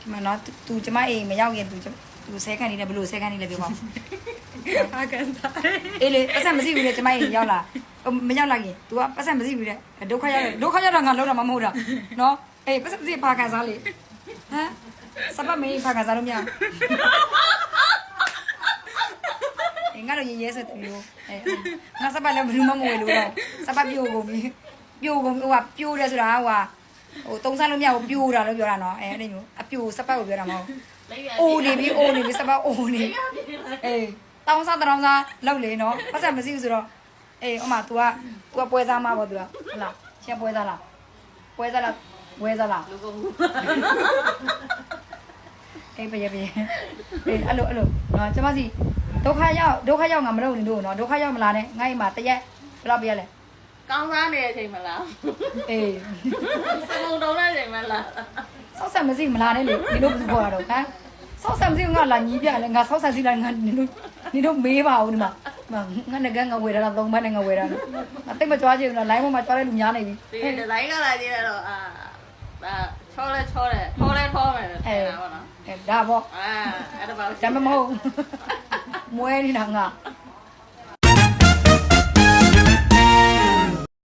ဒီမှာနော်သူကျမအိမ်မရောက်ရင်သူသူဆဲခန့်နေတယ်ဘလို့ဆဲခန့်နေလဲပြောပါဦးအာကန်တာအေးလေပတ်စံမရှိဘူးလေကျမအိမ်ရောက်လာမရောက်လာရင် तू ကပတ်စံမရှိဘူးလေဒုက္ခရောက်ဒုက္ခရောက်တော့ငါလောက်တာမှမဟုတ်တာနော်အေးပတ်စံမရှိပါကန်စားလေဟမ်စပတ်မင်းပါကန်စားလို့မရဘူးငါတို့ရေရဲဆက်တူရောအဲငါစပတ်လည်းဘယ်သူမှမဝယ်လို့တော့စပတ်ပြိုကုန်ပြီပြိုကုန်ဟိုကပြိုတယ်ဆိုတာဟိုက ဟိုတုံးစားလို့မရဘူးပြိုတာလို့ပြောတာနော်အဲအဲ့ဒီမျိုးအပြိုစပတ်ကိုပြောတာမဟုတ် လိုက်ရ အိုးနေပြီအိုးနေပြီစပတ်အိုးနေအေးတောင်းစားတောင်းစားလောက်လေနော်ပတ်စံမရှိဘူးဆိုတော့အေးအမ तू က तू ကပွဲစားမှာပေါ့ तू ကဟုတ်လားရှင်းပွဲစားလားပွဲစားလားဝဲစားလား လူကုန် အေးပြရပြရအေးအဲ့လိုအဲ့လိုနော်ကျမစီဒုက္ခရောက်ဒုက္ခရောက်ငါမလုပ်နေလို့နော်ဒုက္ခရောက်မလာနဲ့ငါ့အိမ်မှာတရက်ဘယ်တော့ပြရလဲ ကောင်းစားနေတဲ့အချိန်မလားအေးစမုံတုံးတဲ့အချိန်မလားဆောက်ဆက်မရှိမလာနဲ့လေဒီလိုဘူးခေါ်တာတော့ဟမ်ဆောက်ဆက်မရှိငါလာညီးပြလဲငါဆောက်ဆက်စီလိုက်ငါနင်တို့နင်တို့မေးပါဦးဒီမှာငါငါငငါဝယ်တာတော့သုံးဘက်နဲ့ငါဝယ်တာနော်အသိမကြွားချင်ဘူးလား line ပေါ်မှာကြွားတဲ့လူများနေပြီဒီဒီဇိုင်းကလာကြည့်ရတော့အာဒါချောလဲချောတယ်ထောလဲထောမယ်တဲ့ဒါပေါ့နော်အဲဒါပေါ့အာအဲ့ဒါပါဒါမှမဟုတ်မွဲနေတာငါ